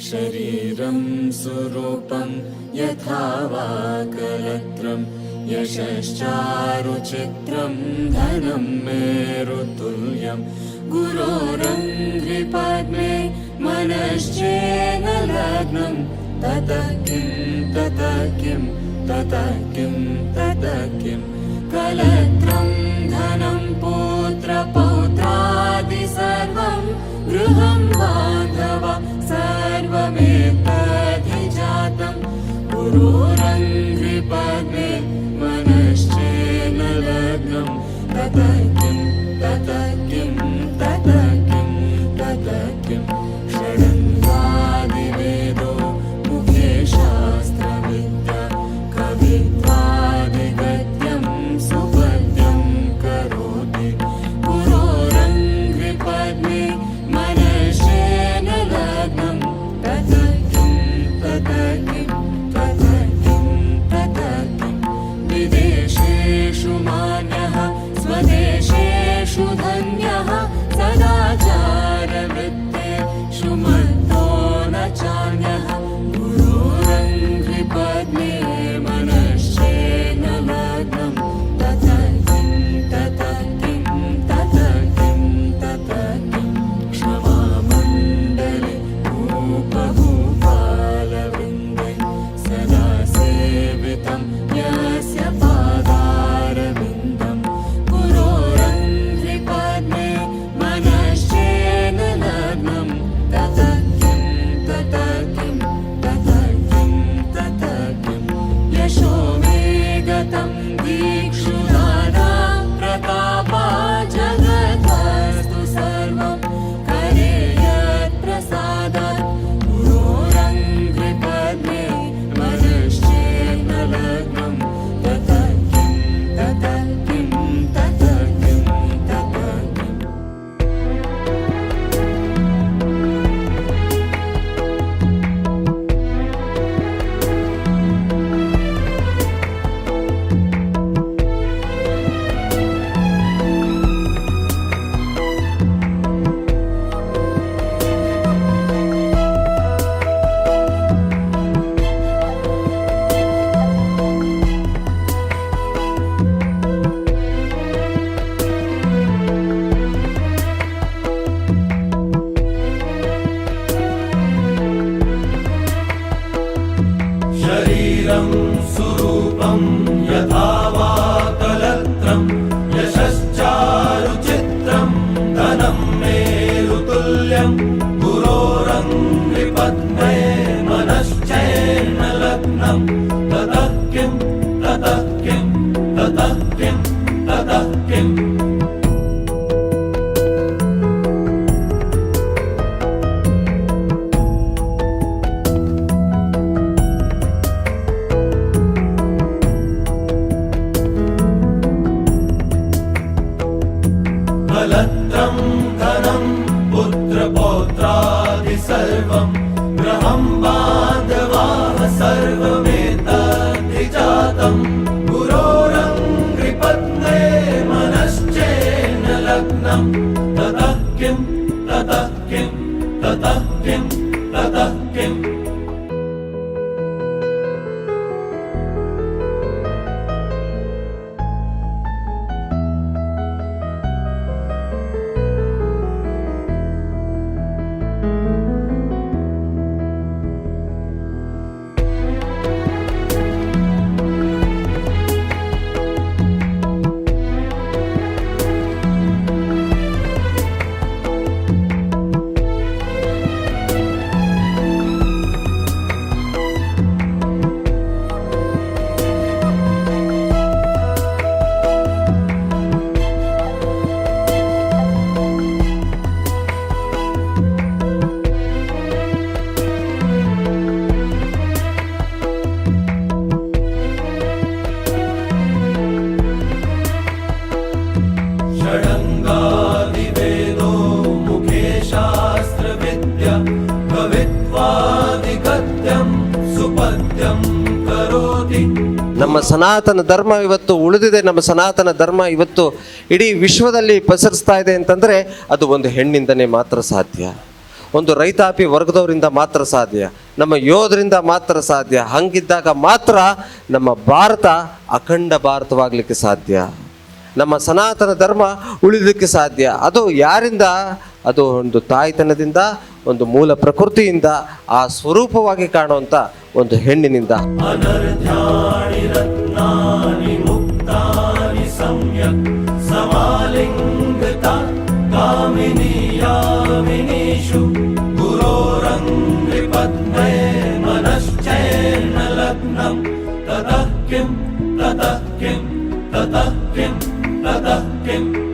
शरीरं सुरूपं यथा वा कलत्रं यशश्चारुचित्रं धनं मे रुतुं मनश्चेन लग्नं ततः किं ततः किं ततः किं ततः किं। कलत्रम् क्रूरन् विपगे मनश्चेन लग्नं ततः विदेशे सुमान्यः स्वदेशे रूपम् यथा वा कलत्रं यशश्चारुचित्रं धनं मेरुतुल्यम्। ನಮ್ಮ ಸನಾತನ ಧರ್ಮ ಇವತ್ತು ಉಳಿದಿದೆ. ನಮ್ಮ ಸನಾತನ ಧರ್ಮ ಇವತ್ತು ಇಡೀ ವಿಶ್ವದಲ್ಲಿ ಪಸರಿಸ್ತಾ ಇದೆ ಅಂತಂದರೆ ಅದು ಒಂದು ಹೆಣ್ಣಿಂದನೇ ಮಾತ್ರ ಸಾಧ್ಯ. ಒಂದು ರೈತಾಪಿ ವರ್ಗದವರಿಂದ ಮಾತ್ರ ಸಾಧ್ಯ. ನಮ್ಮ ಯೋಧರಿಂದ ಮಾತ್ರ ಸಾಧ್ಯ. ಹಂಗಿದ್ದಾಗ ಮಾತ್ರ ನಮ್ಮ ಭಾರತ ಅಖಂಡ ಭಾರತವಾಗಲಿಕ್ಕೆ ಸಾಧ್ಯ. ನಮ್ಮ ಸನಾತನ ಧರ್ಮ ಉಳಿದಕ್ಕೆ ಸಾಧ್ಯ. ಅದು ಯಾರಿಂದ? ಅದು ಒಂದು ತಾಯ್ತನದಿಂದ ಒಂದು ಮೂಲ ಪ್ರಕೃತಿಯಿಂದ ಆ ಸ್ವರೂಪವಾಗಿ ಕಾಣುವಂತ ಒಂದು ಹೆಣ್ಣಿನಿಂದ. ತದಕ್ಕಿಂ ತದಕ್ಕಿಂ